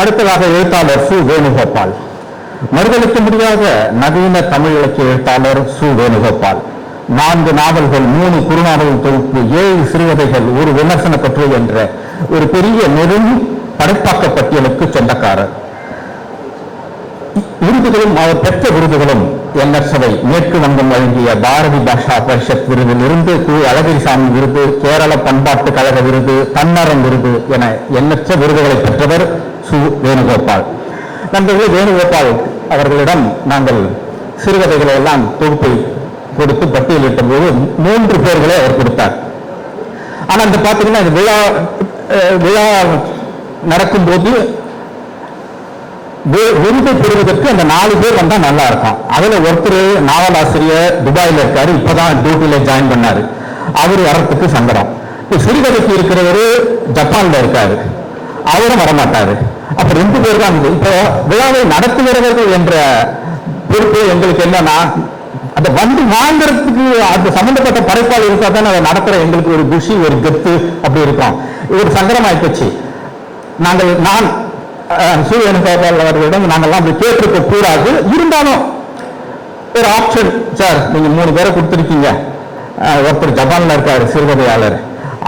அடுத்ததாக எழுத்தாளர் சு வேணுகோபால். மறுதளிக்க முடியாத நவீன தமிழ் இலக்கிய எழுத்தாளர் சு வேணுகோபால். நான்கு நாவல்கள் மூணு குறுநாவல் தொகுப்பு ஏழு சிறுகதைகள் ஒரு விமர்சன கட்டுரை என்ற ஒரு பெரிய நெரும் படைப்பாக்க பட்டியலுக்கு சொந்தக்காரர். விருதுகளும் அவர் பெற்ற விருதுகளும் எண்ணற்றவை மேற்கு வங்கம் வழங்கிய பாரதி பாஷா பரிஷத் விருதிலிருந்து கு. அழகிரிசாமி விருது கேரள பண்பாட்டு கழக விருது தன்னரம் விருது என எண்ணற்ற விருதுகளை பெற்றவர் சு வேணுகோபால். நண்பர்களே வேணுகோபால் அவர்களிடம் நாங்கள் சிறுகதைகளை எல்லாம் தொகுப்பை கொடுத்து பட்டியலிட்ட போது மூன்று பேர்களை அவர் கொடுத்தார். ஆனால் அந்த பார்த்தீங்கன்னா விழா விழா நடக்கும்போது போது விருது பெறுவதற்கு அந்த நாலு பேர் வந்தால் நல்லா இருக்கும். அதில் ஒருத்தர் நாவலாசிரியர் துபாயில இருக்காரு இப்பதான் டியூட்டியில் ஜாயின் பண்ணாரு. அவர் வரத்துக்கு சங்கடம். இப்போ சிறுகதைக்கு இருக்கிறவரு ஜப்பானில் இருக்காரு. அவரும் வரமாட்டாரு. அப்ப ரெண்டு பேர் தான் இப்போ விழாவை நடத்துகிறவர்கள் என்ற பொறுப்பு எங்களுக்கு என்னன்னா அந்த வந்து வாங்குறதுக்கு அந்த சம்பந்தப்பட்ட படைப்பால் இருக்கா தான் அதை நடத்துற எங்களுக்கு ஒரு குஷி ஒரு கெத்து அப்படி இருக்கும். இது ஒரு சங்கடமாயி போச்சு நாங்கள் நான் சூரியன் கோபால் அவர்களிடம் நாங்கள்லாம் அப்படி கேட்டிருக்க கூடாது. இருந்தாலும் ஒரு ஆப்ஷன் சார் நீங்க மூணு பேரை கொடுத்துருக்கீங்க. ஒருத்தர் ஜப்பான்ல இருக்காரு சிறுகதையாளர்.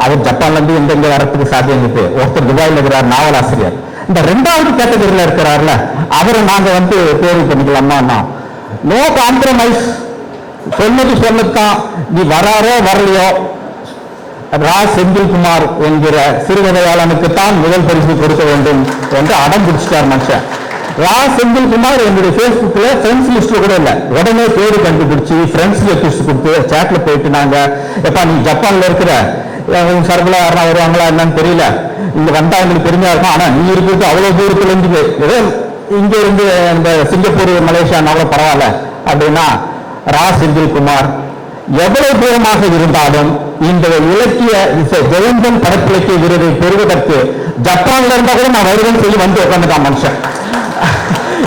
அவர் ஜப்பான்ல இருந்து எங்கெங்க வரத்துக்கு சாத்தியம் இருக்கு? ஒருத்தர் துபாயில் இருக்கிறார் நாவலாசிரியர். இந்த ரெண்டாவது கேட்டகரியில் இருக்கிறார்ல அவரை நாங்கள் வந்து தேர்வு பண்ணிக்கலாமா. நோ காம்ப்ரமைஸ் சொன்னது சொல்லத்தான் நீ வராரோ வரலையோ? ரா செந்தில்குமார் என்கிற சிறுகதையாளனுக்கு தான் முதல் பரிசு கொடுக்க வேண்டும் என்று அடம் பிடிச்சிட்டார் மனுஷன். ரா செந்தில்குமார் என்னுடைய ஃபேஸ்புக்ல ஃப்ரெண்ட்ஸ் லிஸ்ட்ல கூட இல்லை. உடனே பேரு கண்டுபிடிச்சி ஃப்ரெண்ட்ஸ் லிஸ்ட் கொடுத்து சேட்டில் போயிட்டு நாங்கள் எப்பா நீ ஜப்பானில் இருக்கிற? உங்க சர்வல யாரா வருவாங்களா என்னன்னு தெரியல. இங்க வந்தா எங்களுக்கு பெருமையா இருக்கும். ஆனா நீ இருக்கிறது அவ்வளவு தூரத்துல இருந்து ஏதோ இங்க இருந்து இந்த சிங்கப்பூர் மலேசியானாலும் பரவாயில்ல. அப்படின்னா ரா செந்தில்குமார் எவ்வளவு தூரமாக இருந்தாலும் இந்த இலக்கிய ஜெயந்தன் படப்பிலக்கிய விருதை பெறுவதற்கு ஜப்பான்ல இருந்தா கூட நான் வருவேன் சொல்லி வந்து உட்காந்துட்டான் மனுஷன்.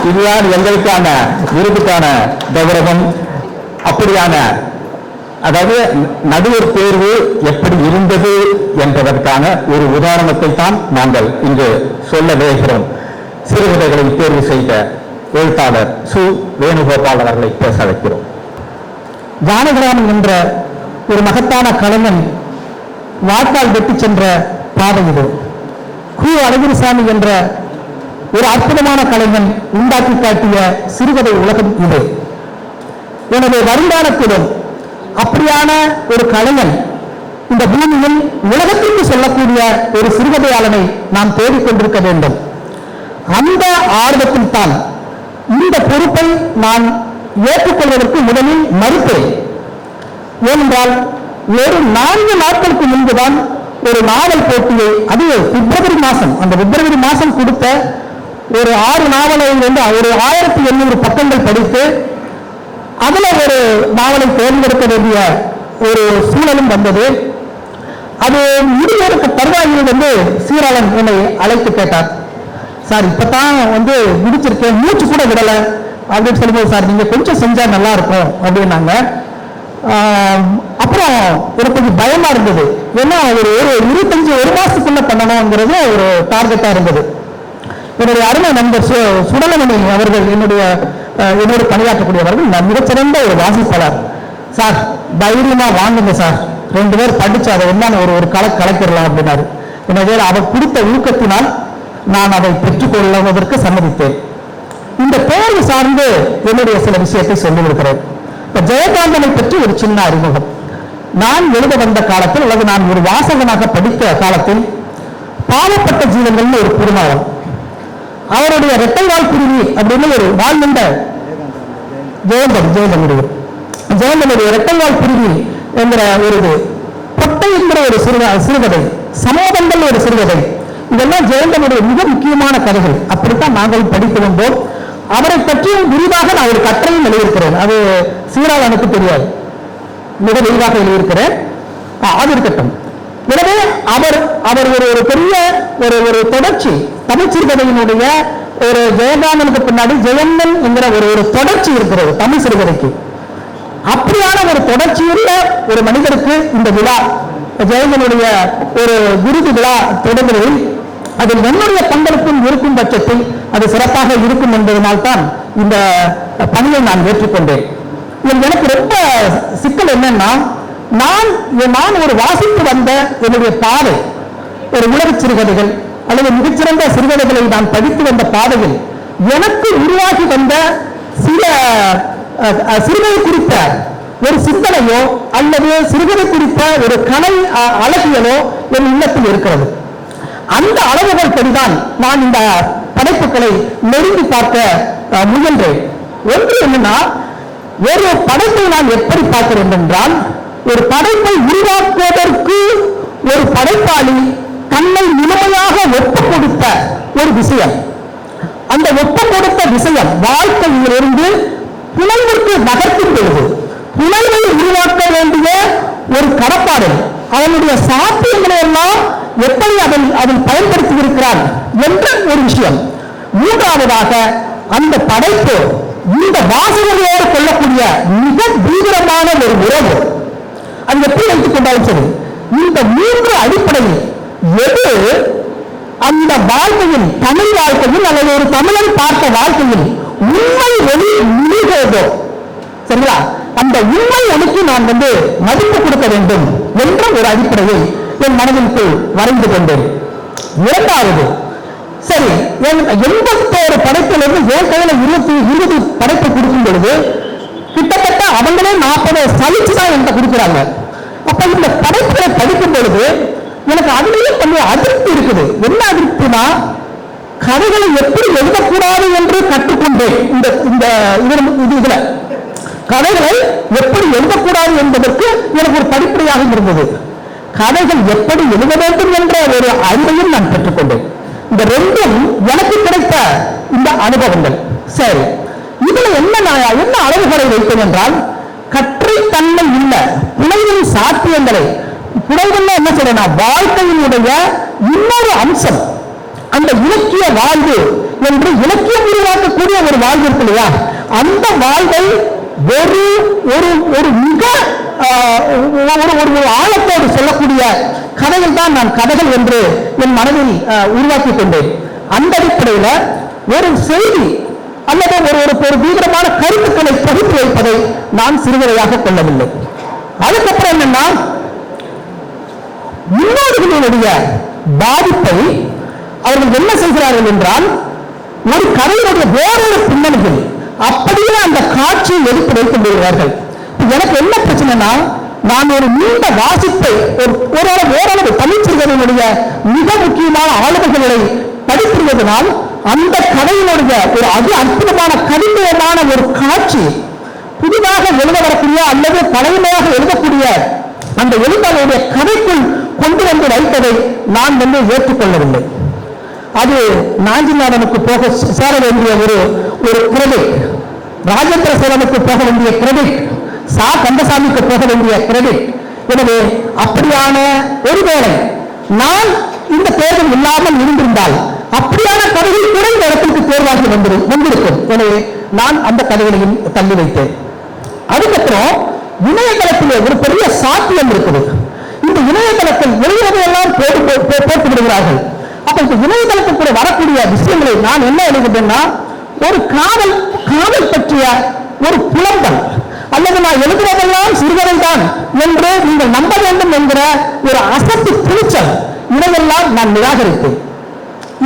இதுதான் எங்களுக்கான விருதுக்கான கௌரவம். அப்படியான அதாவது நடுவர் தேர்வு எப்படி இருந்தது என்பதற்கான ஒரு உதாரணத்தை தான் நாங்கள் இங்கு சொல்ல விளைகிறோம் சிறுகதைகளை தேர்வு செய்த எழுத்தாளர் சு. வேணுகோபால் அவர்களை பேச வைக்கிறோம் ஜானகிராமன் என்ற ஒரு மகத்தான கலைஞன் வாக்கால் வெட்டி சென்ற பாதை இது. கு. அழகிரிசாமி என்ற ஒரு அற்புதமான கலைஞன் உண்டாக்கி காட்டிய சிறுகதை உலகம் இது. எனவே வருங்காலத்திலும் அப்படியான ஒரு கலைஞன் இந்த பூமியில் உலகத்திற்கு சொல்லக்கூடிய ஒரு சிறுகதையாளனை நாம் தேடிக்கொண்டிருக்க வேண்டும். அந்த ஆர்வத்தில் தான் இந்த பொறுப்பை நான் ஏற்றுக்கொள்வதற்கு முதலில் மறுத்தேன். ஏனென்றால் ஒரு நான்கு நாட்களுக்கு முன்புதான் ஒரு நாவல் போட்டியை அது பிப்ரவரி மாசம் அந்த பிப்ரவரி மாசம் கொடுத்த ஒரு ஆறு நாவலை வந்து ஒரு ஆயிரத்தி எண்ணூறு பக்கங்கள் படித்து அதுல ஒரு நாவலை தேர்ந்தெடுக்க வேண்டிய ஒரு சூழலும் வந்தது. அது இருவருக்கு தருவாயில் வந்து சீராளன் என்னை அழைத்து கேட்டார். சார் இப்பதான் வந்து முடிச்சிருக்கேன். மூச்சு கூட விடல. அப்படின்னு சொல்லும்போது சார் நீங்க கொஞ்சம் செஞ்சா நல்லா இருக்கும். அப்படின்னாங்க. அப்புறம் எனக்கு கொஞ்சம் பயமா இருந்தது. ஏன்னா ஒரு ஒரு இருபத்தஞ்சு ஒரு மாசத்துக்குள்ள பண்ணணுங்கிறது ஒரு டார்கெட்டா இருந்தது. என்னுடைய அருமை நண்பர் சு சுடலமணி அவர்கள் என்னுடைய என்னோடு பணியாற்றக்கூடியவர்கள் நான் மிகச்சிறந்த ஒரு வாசிப்பாளர். சார் தைரியமா வாங்குங்க சார். ரெண்டு பேர் படிச்சு அதை என்ன ஒரு ஒரு கலை கலைக்கிறலாம் அப்படின்னாரு. எனவே அவர் கொடுத்த ஊக்கத்தினால் நான் அதை பெற்றுக்கொள்வதற்கு சம்மதித்தேன். இந்த தேர்வு சார்ந்து என்னுடைய சில விஷயத்தை சொல்லியிருக்கிறேன். இப்ப ஜெயகாந்தனை பற்றி ஒரு சின்ன அறிமுகம். நான் எழுத வந்த காலத்தில் அல்லது நான் ஒரு வாசகனாக படித்த காலத்தில் பாவப்பட்ட ஜீவன்கள்னு ஒரு குறுநாவல் அவருடைய இரட்டை வாழ் குருவி அப்படின்னு ஒரு வாழ்ந்த ஜெயந்தன் ஜெயந்தனுடைய. ஜெயந்தனுடைய இரட்டை வாழ் குருவி என்கிற ஒரு இது. பொட்டை என்கிற ஒரு சிறுக சிறுகதை. சமோதங்கள் ஒரு சிறுகதை. இதெல்லாம் ஜெயந்தனுடைய மிக முக்கியமான கதைகள். அப்படித்தான் நாங்கள் படித்து வந்தோம் அவரை பற்றியும் விரிவாக நான் ஒரு கட்டுரையும் எழுதியிருக்கிறேன். அது சீராளனுக்கு தெரியாது. மிக விரிவாக எழுதியிருக்கிறேன். அது இருக்கட்டும். எனவே அவர் அவர் ஒரு ஒரு பெரிய ஒரு ஒரு தொடர்ச்சி தமிழ் சிறுகதையினுடைய ஒரு ஜெயகாந்தனுக்கு பின்னாடி ஜெயந்தன் என்கிற ஒரு ஒரு தொடர்ச்சி இருக்கிறது தமிழ் சிறுகதைக்கு. அப்படியான ஒரு தொடர்ச்சியுள்ள ஒரு மனிதருக்கு இந்த விழா ஜெயந்தனுடைய ஒரு விருது விழா தொடங்குவதில் அதில் என்னுடைய பங்களிப்பும் இருக்கும் பட்சத்தில் அது சிறப்பாக இருக்கும் என்பதனால்தான் இந்த பணியை நான் ஏற்றுக்கொண்டேன். எனக்கு ரொம்ப சிக்கல் என்னன்னா நான் நான் ஒரு வாசித்து வந்த என்னுடைய பாதை ஒரு உலகச் சிறுகதைகள் அல்லது மிகச்சிறந்த சிறுகதைகளை நான் படித்து வந்த பாதையில் எனக்கு உருவாகி வந்த சில அஹ், சிறுகதை குறித்த ஒரு சிந்தனையோ அல்லது சிறுகதை குறித்த ஒரு கலை அழகியலோ என் உள்ளத்தில் இருக்கிறது. அந்த அளவுகள் படிதான் நான் இந்த படைப்புகளை நெருங்கி பார்க்க முயன்றேன். ஒன்று என்னன்னா ஒரு படைப்பை நான் எப்படி பார்க்கிறேன் என்றால் ஒரு படைப்பை உருவாக்குவதற்கு ஒரு படைப்பாளி தன்னை முழுமையாக ஒப்பு கொடுத்த ஒரு விஷயம். அந்த ஒப்பு கொடுத்த விஷயம் வாழ்க்கையிலிருந்து புனைவிற்கு நகர்த்தும் பொழுது புலவை உருவாக்க வேண்டிய ஒரு கடப்பாடு. அவனுடைய சாத்தியங்களை எல்லாம் எப்படி அதில் அதில் பயன்படுத்தி இருக்கிறான் என்ற ஒரு விஷயம். மூன்றாவதாக அந்த படைப்பு இந்த வாசகர்களோடு கொள்ளக்கூடிய மிக தீவிரமான ஒரு உறவு. அது எப்படி வைத்துக் கொண்டாலும் சரி இந்த மூன்று அடிப்படையில் எது அந்த வாழ்க்கையில் தமிழ் வாழ்க்கையில் அல்லது ஒரு தமிழன் பார்த்த வாழ்க்கையில் உண்மை வெளி முழுகிறதோ சரிங்களா? அந்த உண்மை ஒளிக்கு நான் வந்து மதிப்பு கொடுக்க வேண்டும் என்ற ஒரு அடிப்படையை என் மனதிற்குள் வரைந்து கொண்டேன். இரண்டாவது சரி என் எண்பத்தோரு படைப்பிலிருந்து என் கையில இருபத்தி இருபது படைப்பு கொடுக்கும் பொழுது கிட்டத்தட்ட அவங்களே நாற்பது சலிச்சு தான் என்கிட்ட கொடுக்குறாங்க. அப்ப இந்த படைப்புகளை படிக்கும் பொழுது எனக்கு அதுலேயும் கொஞ்சம் அதிருப்தி இருக்குது. என்ன அதிருப்தினா கதைகளை எப்படி எழுதக்கூடாது என்று கற்றுக்கொண்டேன். இந்த இந்த இதுல இது இதுல. கதைகளை எப்படி எழுதக்கூடாது என்பதற்கு எனக்கு ஒரு படிப்படியாக இருந்தது. கதைகள் எப்படி எழுத வேண்டும் என்ற ஒரு அறிவையும் நான் பெற்றுக்கொண்டேன். இந்த ரெண்டும் எனக்கு கிடைத்த இந்த அனுபவங்கள். சரி. இதுல என்ன நான் என்ன அளவுகளை வைத்தேன் என்றால் கற்றை தன்மை இல்லை. புனைவின் சாத்தியங்களை புனைவுன்னா என்ன சொல்றேன் வாழ்க்கையினுடைய இன்னொரு அம்சம் அந்த இலக்கிய வாழ்வு என்று இலக்கியம் உருவாக்கக்கூடிய ஒரு வாழ்வு இருக்கு இல்லையா? அந்த வாழ்வை ஒரு ஒரு ஒரு மிக ஒரு ஒரு ஆழத்தோடு சொல்லக்கூடிய கதைகள் தான் நான் கதைகள் என்று என் மனதில் உருவாக்கிக் கொண்டேன். அந்த அடிப்படையில் ஒரு செய்தி அல்லது ஒரு ஒரு ஒரு தீவிரமான கருத்துக்களை பகிர்ந்து வைப்பதை நான் சிறுவரையாக கொள்ளவில்லை. அதுக்கப்புறம் என்னன்னா முன்னோடிகளுடைய பாதிப்பை அவர்கள் என்ன செய்கிறார்கள் என்றால் ஒரு கதையினுடைய வேறொரு பின்னணியில் அப்படியே அந்த காட்சியை எடுத்து வைத்துக் கொள்கிறார்கள். எனக்கு என்ன பிரச்சனைனா நான் ஒரு நீண்ட வாசிப்பை ஒரு ஓரளவு ஓரளவு தமிழ் சிறுவர்களுடைய மிக முக்கியமான ஆளுமைகளை படித்திருந்ததனால் அந்த கதையினுடைய ஒரு அதி அற்புதமான கவிதையமான ஒரு காட்சி புதிதாக எழுத வரக்கூடிய அல்லது பழையமையாக எழுதக்கூடிய அந்த எழுத்தாளருடைய கதைக்குள் கொண்டு வந்து வைத்ததை நான் வந்து ஏற்றுக்கொள்ளவில்லை. அது நாஞ்சிநாதனுக்கு போக சேர வேண்டிய ஒரு ஒரு கிரெடிட் ராஜேந்திர சேரனுக்கு போக வேண்டிய கிரெடிட் சா. கந்தசாமிக்கு போக வேண்டிய கிரெடிட் எனவே அப்படியான ஒருவேளை நான் இந்த தேர்தல் இல்லாமல் இருந்திருந்தால் அப்படியான கதைகள் கூட இந்த இடத்திற்கு தேர்வாகி வந்திருக்கும். எனவே நான் அந்த கதைகளையும் தள்ளி வைத்தேன். அதுக்கப்புறம் இணையதளத்தில் ஒரு பெரிய சாத்தியம் இருக்குது. இந்த இணையதளத்தில் எழுதுவதையெல்லாம் போட்டு போட்டு விடுகிறார்கள் அப்ப இந்த இணையதளத்துக்கு கூட வரக்கூடிய விஷயங்களை நான் என்ன எழுதுகிறேன்னா ஒரு காதல் காதல் பற்றிய ஒரு புலம்பல். அல்லது நான் எழுதுவதெல்லாம் சிறுகதை தான் என்று நீங்கள் நம்ப வேண்டும் என்கிற ஒரு அசத்து துணிச்சல். இதையெல்லாம் நான் நிராகரிப்பேன்.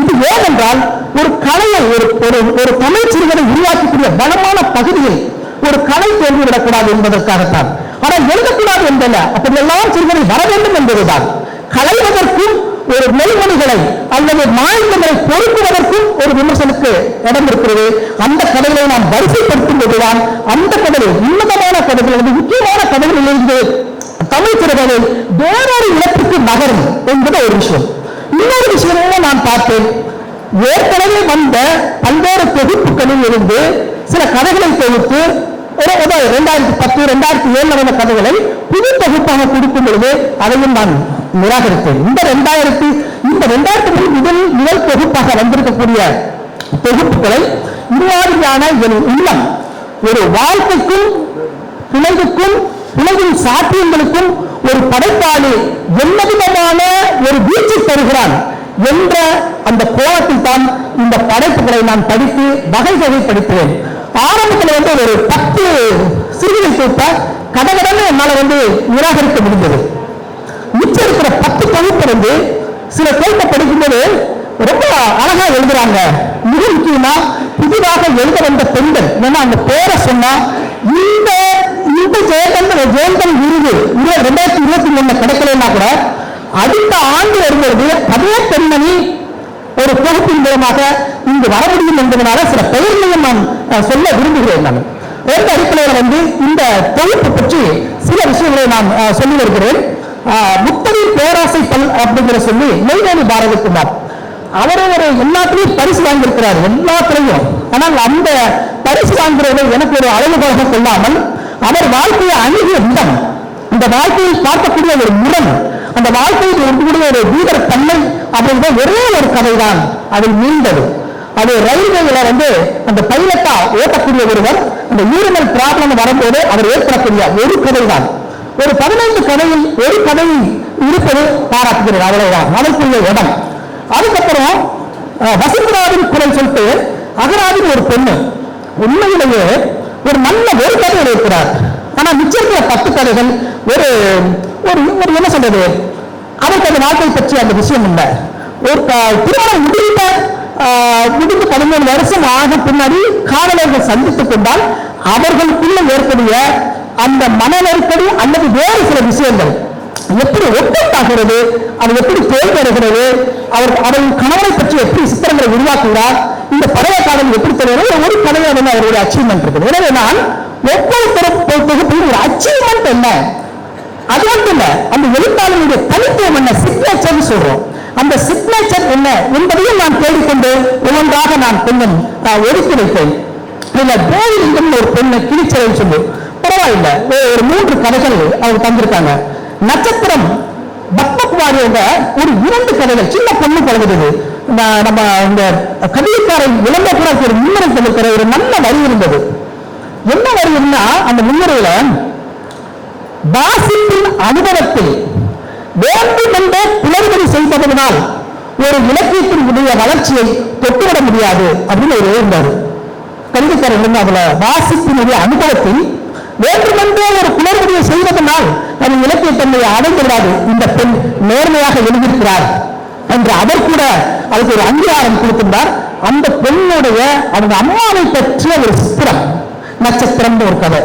இது ஏனென்றால் ஒரு கலையை ஒரு ஒரு ஒரு தமிழ் சிறுவனை உருவாக்கக்கூடிய பலமான பகுதியில் ஒரு கலை தோன்றிவிடக்கூடாது என்பதற்காகத்தான். ஆனால் எழுதக்கூடாது என்பதல்ல. அப்படி எல்லாம் சிறுவனை வர வேண்டும் என்பதுதான். கலைவதற்கும் ஒரு நெல்மணிகளை அல்லது மாநிலங்களை பொறுப்புவதற்கும் ஒரு விமர்சனுக்கு இடம் இருக்கிறது அந்த கதைகளை நாம் வரிசைப்படுத்தும் போதுதான் அந்த கதைகள் உன்னதமான கதைகள் அல்லது முக்கியமான கதைகளிலிருந்து தமிழ் சிறுவனை வேறொரு இடத்துக்கு நகரும் என்பது ஒரு விஷயம். இன்னொரு விஷயமும் நான் பார்த்தேன். ஏற்கனவே வந்த பல்வேறு தொகுப்புகளில் இருந்து சில கதைகளை தொகுத்து ரெண்டாயிரத்தி பத்து ரெண்டாயிரத்தி ஏழு நடந்த கதைகளை புது தொகுப்பாக கொடுக்கும் பொழுது அதையும் நான் நிராகரித்தேன். இந்த ரெண்டாயிரத்தி இந்த ரெண்டாயிரத்தி முதல் முதல் தொகுப்பாக வந்திருக்கக்கூடிய தொகுப்புகளை இவ்வாறுயான என் உள்ளம் ஒரு வாழ்க்கைக்கும் பிழைவுக்கும் பிழையின் சாத்தியங்களுக்கும் ஒரு படைப்பாளி என்ன விதமான ஒரு வீச்சு தருகிறான் என்ற அந்த கோலத்தில் தான் இந்த படைப்புகளை நான் படித்து வகை வகைப்படுத்துவேன். படித்தேன் ஆரம்பத்தில் வந்து ஒரு பத்து சிறுகளை தொட்ட கடகடன்னு என்னால் வந்து நிராகரிக்க முடிந்தது மிச்சம் இருக்கிற பத்து தொகுப்பு வந்து சில தொகுப்பை படிக்கும்போது ரொம்ப அழகா எழுதுறாங்க. மிக முக்கியமா புதிதாக எழுத வந்த பெண்கள் ஏன்னா அந்த பேரை சொன்னா இந்த இந்த ஜெயகந்த ஜெயந்தன் விருது இரு- ரெண்டாயிரத்தி இருபத்தி மூணுல கிடைக்கலன்னா கூட அடுத்த ஆண்டு வரும்பொழுது அதே பெண்மணி ஒரு தொகுப்பின் மூலமாக இங்கு வர முடியும் என்பதனால சில பெயர்களையும் நான் சொல்ல விரும்புகிறேன் நான். எந்த அடிப்படையில் வந்து இந்த தொகுப்பு பற்றி சில விஷயங்களை நான் அஹ், சொல்லி வருகிறேன். அஹ், முத்தமிழ் பேராசை பல் அப்படிங்கிற சொல்லி நெய்வேலி பாரதிக்குமார் அவரே ஒரு எல்லாத்துலயும் பரிசு வாங்கியிருக்கிறார் எல்லாத்துலையும். ஆனால் அந்த பரிசு வாங்குறதை எனக்கு ஒரு அளவுகோலாக கொள்ளாமல் அவர் வாழ்க்கையை அணுகிய விதம் இந்த வாழ்க்கையில் பார்க்கக்கூடிய ஒரு முரண் அந்த வாழ்க்கையில் இருக்கக்கூடிய ஒரு வீரர் தன்மை அப்படிங்கிற ஒரே ஒரு கதை தான் அதில் மீண்டது. அது ரயில்வேல வந்து அந்த பைலட்டா ஓட்டக்கூடிய ஒருவர் அந்த யூரினல் ப்ராப்ளம் வரும்போது அவர் ஏற்படக்கூடிய ஒரு கதை தான் ஒரு பதினைந்து கதையில் ஒரு கதை இருப்பது பாராட்டுகிறது. அவ்வளவுதான். அதற்குரிய இடம். அதுக்கப்புறம் வசுந்தராவின் குரல் சொல்லிட்டு அகராவின் ஒரு பெண்ணு. உண்மையிலேயே ஒரு நல்ல ஒரு கதை இருக்கிறார் ஆனா மிச்சம் பத்து கதைகள் ஒரு ஒரு என்ன சொல்றது? அவருக்கு அந்த வாழ்க்கை பற்றி அந்த விஷயம் இல்லை. ஒரு திருமணம் முடிந்த முடிந்து பதிமூணு வருஷம் ஆக பின்னாடி காவலர்கள் சந்தித்துக் கொண்டால் அவர்களுக்குள்ள ஏற்படைய அந்த மன நெருக்கடி அல்லது வேறு சில விஷயங்கள். எப்படி ஒப்பட்டாகிறது அது எப்படி தேர்ந்தெடுகிறது அவர் அவரின் கணவனை பற்றி எப்படி சித்திரங்களை உருவாக்குகிறார்? இந்த பழைய காலம் எப்படி தெரியும் ஒரு கதையை வந்து அவருடைய அச்சீவ்மெண்ட் இருக்குது. எனவே நான் ஒவ்வொரு தொகுப்பு தொகுப்பிலும் ஒரு அச்சீவ்மெண்ட் என்ன? அது மட்டும் இல்லை அந்த எழுத்தாளருடைய தனித்துவம் என்ன? சிக்னேச்சர்னு சொல்றோம். அந்த சிக்னேச்சர் என்ன என்பதையும் நான் தேடிக்கொண்டு ஒவ்வொன்றாக நான் கொஞ்சம் ஆஹ், ஒதுக்கி வைத்தேன் இதுல கோவிலிங்கம் ஒரு பெண்ணை கிழிச்சலை சொல்லு. பரவாயில்ல. ஒரு- மூன்று கதைகள் அவங்க தந்திருக்காங்க. நட்சத்திரம் பத்மகுமாரியோட ஒரு இரண்டு கதைகள் சின்ன பொண்ணு பழகுது நம்ம- இந்த கவிதைக்காரை விளம்ப கூட ஒரு முன்னுரை சொல்லிருக்கிற ஒரு நல்ல வரி இருந்தது. என்ன வரின்னா அந்த முன்னுரையில வாசிப்பின் அனுபவத்தில் வேண்டுமென்றே புலர்வரி செய்ததனால் ஒரு இலக்கியத்தினுடைய வளர்ச்சியை தொட்டுவிட முடியாது அப்படின்னு ஒரு இருந்தார் கல்விக்காரர் வந்து வாசிப்பினுடைய அனுபவத்தில் வேண்டுமென்றே ஒரு குளறுபடியை செய்வதனால் தன் இலக்கியத்தன்மையை அடைந்து விடாது இந்த பெண் நேர்மையாக எழுதியிருக்கிறார் என்று அவர் கூட அதுக்கு ஒரு அங்கீகாரம் கொடுத்திருந்தார். அந்த பெண்ணுடைய அவங்க அம்மாவை பற்றிய ஒரு சித்திரம் நட்சத்திரம் ஒரு கதை.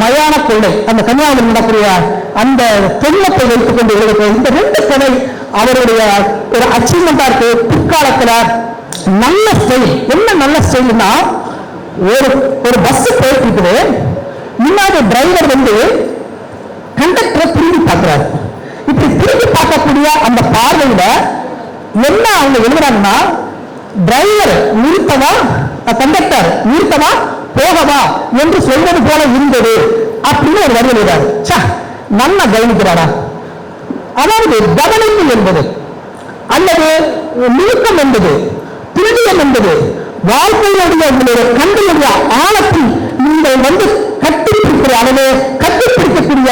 மயான கொள்ளை. அந்த கன்னியாகுமரி நடக்கூடிய அந்த பெண்ணத்தை வைத்துக் கொண்டு எழுதுகிற இந்த ரெண்டு கதை அவருடைய ஒரு அச்சீவ்மெண்டா இருக்கு. பிற்காலத்துல நல்ல ஸ்டைல் என்ன நல்ல ஸ்டைல்னா ஒரு ஒரு பஸ் போயிட்டு முன்னாடி டிரைவர் வந்து கண்டக்டரை திரும்பி பார்க்கிறாரு. இப்படி திரும்பி பார்க்கக்கூடிய அந்த பார்வையில என்ன அவங்க எழுதுறாங்கன்னா டிரைவர் நிறுத்தவா? கண்டக்டர் நிறுத்தவா? போகவா என்று சொல்வது போல இருந்தது அப்படின்னு ஒரு வரி எழுதுறாரு. நல்லா கவனிக்கிறாரா? அதாவது கவனிப்பு என்பது அல்லது நுணுக்கம் என்பது துல்லியம் என்பது வாழ்க்கையுடைய உங்களுடைய கண்களுடைய ஆழத்தில் நீங்கள் வந்து கட்டிப்பிடிக்கிற அளவு கட்டிப்பிடிக்கக்கூடிய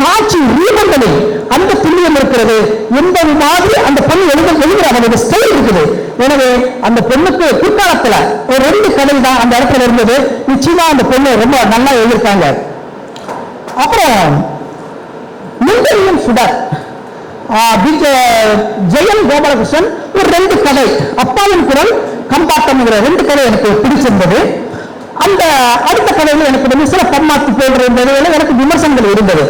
காட்சி ரூபங்களில் அந்த துல்லியம் இருக்கிறது. என்பது மாதிரி அந்த பெண் எழுத எழுதுகிற அவருடைய ஸ்டைல் இருக்குது. எனவே அந்த பெண்ணுக்கு பிற்காலத்துல ஒரு ரெண்டு கதை தான் அந்த இடத்துல இருந்தது. நிச்சயமா அந்த பொண்ணு ரொம்ப நல்லா எழுதியிருக்காங்க. அப்புறம் முந்தரியும் சுடர். ஜெயன் கோபாலகிருஷ்ணன் ஒரு ரெண்டு கதை. அப்பாவின் குரல் கம்பாட்டம்ங்கிற ரெண்டு கதை எனக்கு பிடிச்சிருந்தது. அந்த அடுத்த கதையில் எனக்கு வந்து சில பம்மாத்து போன்ற எனக்கு விமர்சனங்கள் இருந்தது.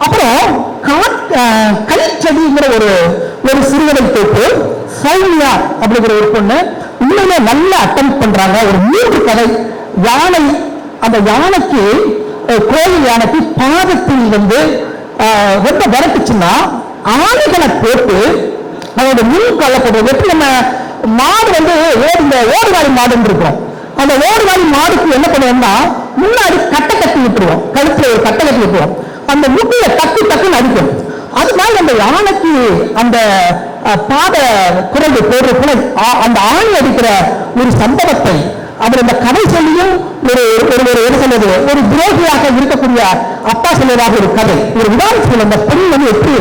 அப்புறம் காட்- ஒரு ஒரு சிறுகதை தொகுப்பு சௌமியா அப்படிங்கிற ஒரு பொண்ணு உண்மையிலே நல்ல அட்டம் பண்றாங்க. ஒரு மூன்று கதை. யானை அந்த யானைக்கு கோயில் யானைக்கு பாதத்தில் வந்து ரொம்ப விரட்டுச்சுன்னா ஆணைகளை போட்டு அதோட முன் கொல்லப்படுறது எப்படி நம்ம மாடு வந்து ஓடு இந்த ஓடுவாரி மாடுன்னு இருக்கோம். அந்த ஓடுவாரி மாடுக்கு என்ன பண்ணுவோம்னா முன்னாடி கட்டை கட்டி விட்டுருவோம். கழுத்துல ஒரு கட்டை கட்டி விட்டுருவோம். அந்த முட்டிய டக்கு டக்குன்னு அடிக்கும். அதனால அந்த யானைக்கு அந்த பாத குரங்கு போடுற ஆ- அந்த ஆணி அடிக்கிற ஒரு சம்பவத்தை அவர் அந்த கதை சொல்லியும் ஒரு ஒரு ஒரு என்ன சொல்வது ஒரு துரோகியாக இருக்கக்கூடிய அப்பா சொல்வதாக ஒரு கதை. ஒரு உதாரணத்தில் அந்த பெண் வந்து எப்படி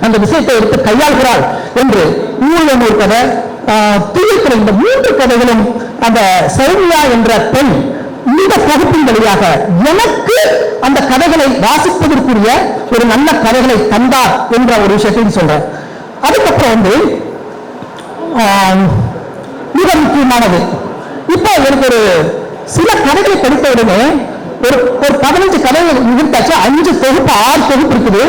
அந்த விஷயத்தை எடுத்து கையாள்கிறாள் என்று ஊழல் ஒரு கதை. ஆஹ், இந்த மூன்று கதைகளும் அந்த சௌமியா என்ற பெண் இந்த தொகுப்பின் வழியாக எனக்கு அந்த கதைகளை வாசிப்பதற்குரிய ஒரு நல்ல கதைகளை தந்தார் என்ற ஒரு விஷயத்தையும் சொல்றேன். அதுக்கப்புறம் வந்து ஆஹ், மிக முக்கியமானது. இப்போ எனக்கு ஒரு சில கதைகளை படித்த உடனே ஒரு ஒரு பதினஞ்சு கதைகள் நிகழ்த்தாச்சு. அஞ்சு தொகுப்பு ஆறு தொகுப்பு இருக்குது.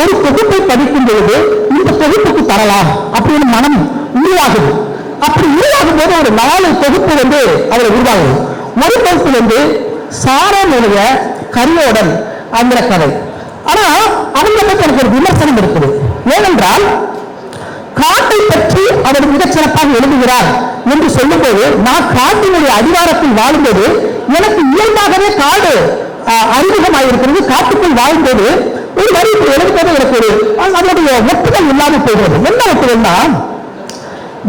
ஒரு தொகுப்பை படிக்கும் பொழுது இந்த தொகுப்புக்கு தரலாம் அப்படின்னு மனம் உருவாகுது. அப்படி உருவாகும் போது ஒரு நாலு தொகுப்பு வந்து அதில் உருவாகுது. ஒரு வந்து சாரனுடைய கரியோடன் அந்த கதை. ஆனா அவங்க பற்றி எனக்கு ஒரு விமர்சனம் இருக்குது. ஏனென்றால் காட்டை பற்றி அவர் மிகச்சிறப்பாக எழுதுகிறார் என்று சொல்லும்போது நான் காட்டினுடைய அதிகாரத்தில் வாழும்போது எனக்கு இயல்பாகவே காடு அறிமுகமாயிருக்கிறது. காட்டுக்குள் வாழும்போது ஒரு வரி எழுதும்போது எனக்கு ஒரு அதனுடைய ஒப்புதல் இல்லாமல் போகிறது. என்ன ஒப்புதல்னா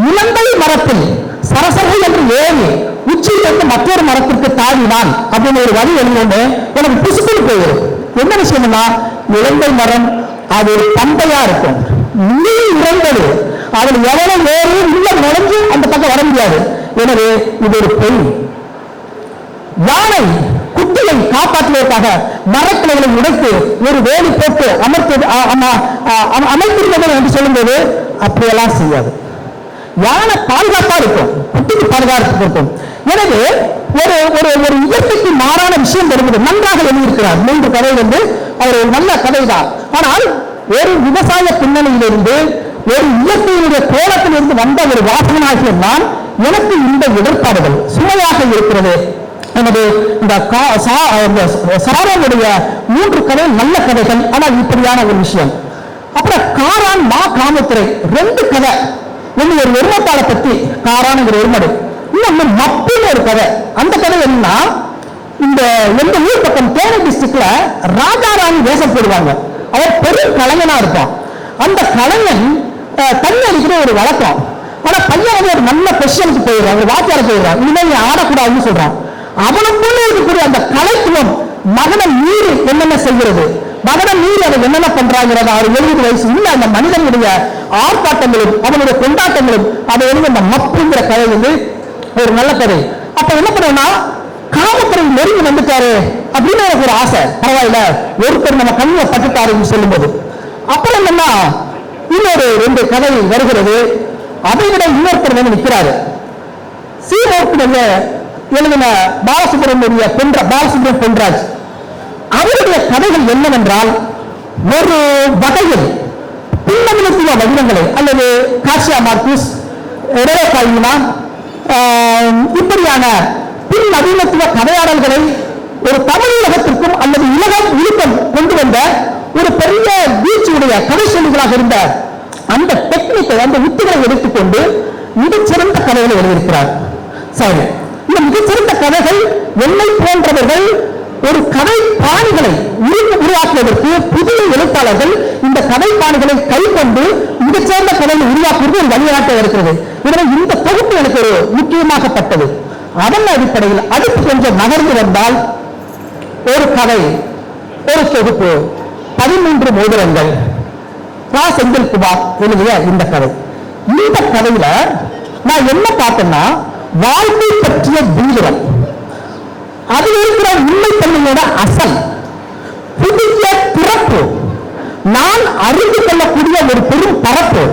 இலங்கை மரத்தில் சரசரை என்று ஏறி உச்சியிலிருந்து மற்றொரு மரத்திற்கு தாவினான் அப்படின்னு ஒரு வரி எழுந்தோன்னு எனக்கு புசுக்குள் போயிடும் என்ன விஷயம்னா இலங்கை மரம் அது ஒரு தந்தையா இருக்கும் நீ இறந்தது அதில் எவ்வளவு ஏறி உள்ள நுழைஞ்சு அந்த பக்கம் வர முடியாது எனவே இது ஒரு பெண் யானை குட்டியை காப்பாற்றுவதற்காக மரக்கிளைகளை உடைத்து ஒரு வேலி போட்டு அமர்த்தது அமைத்திருந்தவர் அம- என்று சொல்லும்போது அப்படியெல்லாம் செய்யாது யானை பாதுகாப்பா இருக்கும். குட்டிக்கு பாதுகாப்பு இருக்கும். எனவே ஒரு ஒரு ஒரு இயற்கைக்கு மாறான விஷயம் வருவது நன்றாக எழுதியிருக்கிறார். மூன்று கதை வந்து அவர் ஒரு நல்ல கதை தான் ஆனால் ஒரு விவசாய பின்னணியிலிருந்து ஒரு இயற்கையினுடைய கோலத்திலிருந்து வந்த ஒரு வாசகனாகிய நான் எனக்கு இந்த இடர்பாடுகள் சுமையாக இருக்கிறது. எனது இந்த கா- சா- இந்த சாரனுடைய மூன்று கதை நல்ல கதைகள். ஆனால் இப்படியான ஒரு விஷயம். அப்புறம் காரான் மா காமத்துறை. ரெண்டு கதை. ஒண்ணு ஒரு எருமப்பாலை பத்தி காரானுங்கிற எருமடு இன்னும் மப்புன்னு ஒரு கதை. அந்த கதை என்னன்னா இந்த எந்த ஊர் பக்கம் தேனி டிஸ்ட்ரிக்ட்ல ராஜாராணி வேஷம் போடுவாங்க. அவர் பெரும் கலைஞனா இருப்பான். அந்த கலைஞன் தண்ணி அடிக்கிற ஒரு வழக்கம். ஆனா பையன் வந்து ஒரு நல்ல கொஸ்டனுக்கு போயிடுறான் ஒரு வாத்தியார போயிடுறான். இனிமேல் நீ ஆடக்கூடாதுன்னு சொல்றான். அவனுக்குள்ள இருக்கக்கூடிய அந்த கலைத்துவம் மகனை மீறி என்னென்ன செய்கிறது? மகனை மீறி அதை என்னென்ன பண்றாங்கிறத அவர் எழுபது வயசு இல்ல. அந்த மனிதனுடைய ஆர்ப்பாட்டங்களும் அவனுடைய கொண்டாட்டங்களும் அதை வந்து அந்த மப்புங்கிற கதை வந்து ஒரு நல்ல கதை. அப்ப என்ன பண்ணுவோம்னா காமத்துறை நெருங்கி வந்துட்டாரு அப்படின்னு எனக்கு ஒரு ஆசை. பரவாயில்ல ஒருத்தர் நம்ம கண்ணில் பட்டுட்டாருன்னு சொல்லும்போது. அப்புறம் என்னன்னா இன்னொரு ரெண்டு கதை வருகிறது. அதை விட இன்னொருத்தர் வந்து நிற்கிறாரு சீரோக்கிய எழுதின பாலசுப்ரமணிய பென்ற பாலசுப்ரமணிய பொன்ராஜ் அவருடைய கதைகள் என்னவென்றால் ஒரு வகையில் பின்னமினத்துவ வடிவங்களை அல்லது காசியா மார்க்யூஸ் ரேகாயினா இப்படியான பின் நவீனத்துவ கதையாடல்களை ஒரு தமிழகத்திற்கும் அல்லது உலகம் இழுக்கம் கொண்டு வந்த ஒரு பெரிய வீழ்ச்சியுடைய கதை சொல்லிகளாக இருந்த அந்த டெக்னிக்கை அந்த உத்திகளை எடுத்துக்கொண்டு மிகச்சிறந்த கதைகளை எழுதியிருக்கிறார். சரி இந்த மிகச்சிறந்த கதைகள் என்னை போன்றவர்கள் ஒரு கதை பாணிகளை உருவாக்குவதற்கு புதிய எழுத்தாளர்கள் இந்த கதை பாணிகளை கைக்கொண்டு மிகச்சிறந்த கதையை உருவாக்குவது ஒரு வழிகாட்ட இருக்கிறது. எனவே இந்த தொகுப்பு எனக்கு ஒரு முக்கியமாகப்பட்டது அதன் அடிப்படையில் அடுத்து கொஞ்சம் நகர்ந்து வந்தால் ஒரு கதை ஒரு தொகுப்பு பதிமூன்று மோதிரங்கள். ரா செந்தில்குமார் எழுதிய இந்த கதை. இந்த கதையில நான் என்ன பார்த்தேன்னா வாழ்க்கை பற்றிய தீவிரம் அதில் இருக்கிற உண்மைத்தன்மையோட அசல் புதிய பிறப்பு. நான் அறிந்து கொள்ளக்கூடிய ஒரு பெரும் பரப்பு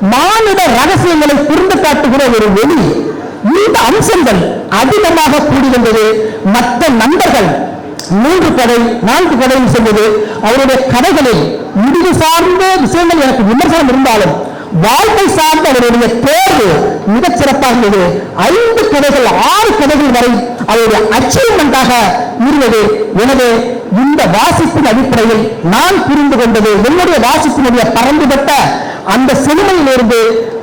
மானிட ரகசியங்களை புரிந்து காட்டுகிற ஒரு ஒளி. இந்த அம்சங்கள் அதிகமாக கூடுகின்றது. வந்தது மற்ற நண்பர்கள் மூன்று கதை நான்கு கதைன்னு சொல்வது அவருடைய கதைகளில் முடிவு சார்ந்த விஷயங்கள் எனக்கு விமர்சனம் இருந்தாலும் வாழ்க்கை சார்ந்த அவருடைய தேர்வு மிகச் சிறப்பாக இருந்தது ஐந்து கதைகள் ஆறு கதைகள் வரை அவருடைய அச்சீவ்மெண்டாக இருந்தது. எனவே இந்த வாசிப்பின் அடிப்படையில் நான் புரிந்து கொண்டது என்னுடைய வாசிப்பினுடைய பறந்துபட்ட அந்த சிறுமையிலிருந்து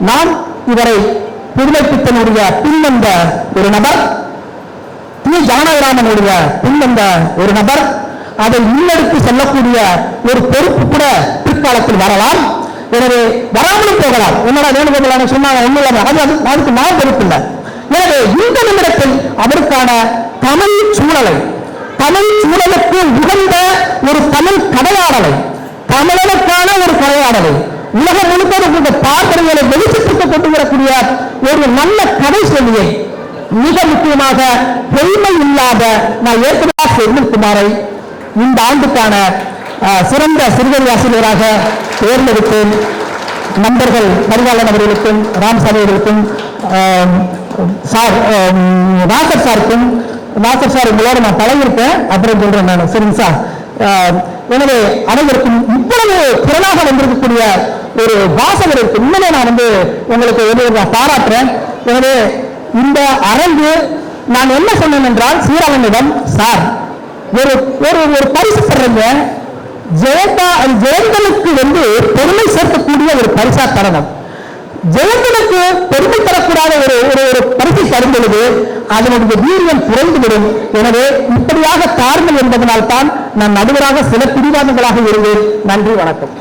நான் இவரை புதுமைப்பித்தனுடைய பின்வந்த ஒரு நபர் டி. ஜானகிராமனுடைய பின்வந்த ஒரு நபர் அதை முன்னெடுத்து செல்லக்கூடிய ஒரு பொறுப்பு கூட பிற்காலத்தில் வரலாம். எனவே வராமலும் போகலாம். என்னடா வேணுகோபால் சொன்னாங்க? ஒண்ணும் இல்லாம. அது அது- அதுக்கு நான் பொறுப்பு இல்லை எனவே இந்த நிமிடத்தில் அவருக்கான தமிழ் சூழலை தமிழ் சூழலுக்கு உகந்த ஒரு தமிழ் கதையாடலை தமிழனுக்கான ஒரு கதையாடலை உலகம் முழுக்க இருக்கிற பார்ப்பனைகளை வெளிச்சத்துக்கு கொண்டு வரக்கூடிய ஒரு நல்ல கதை சொல்லியை மிக முக்கியமாக பொய்மை இல்லாத நான் ஏற்கனவே செந்தில்குமாரை இந்த ஆண்டுக்கான சிறந்த சிறுகதை ஆசிரியராக தேர்ந்தெடுத்தேன் நண்பர்கள் பரிவாளன் அவர்களுக்கும் ராம்சாமி அவர்களுக்கும் சார் நாசர் சாருக்கும் நாசர் சார் உங்களோட நான் பழகிருப்பேன் அப்புறம் சொல்றேன் நான். சரிங்க சார். எனவே அனைவருக்கும் இவ்வளவு திறனாக வந்திருக்கக்கூடிய ஒரு வாசகருக்கு உண்மையிலே நான் வந்து உங்களுக்கு ஒரு பாராட்டுறேன். எனவே இந்த அரங்கு நான் என்ன சொன்னேன் என்றால் சீராளனிடம் சார். ஒரு ஒரு ஒரு பரிசு பெறங்க ஜெயந்தா அது ஜெயந்தனுக்கு வந்து பெருமை சேர்க்கக்கூடிய ஒரு பரிசா தரணும். ஜெயந்தனுக்கு பெருமை தரக்கூடாத ஒரு ஒரு ஒரு பரிசை தரும் பொழுது அதனுடைய வீரியம் குறைந்துவிடும். எனவே இப்படியாக தாருங்கள் என்பதனால் தான் நான் நடுவராக சில பிடிவாதங்களாக இருந்தேன். நன்றி வணக்கம்.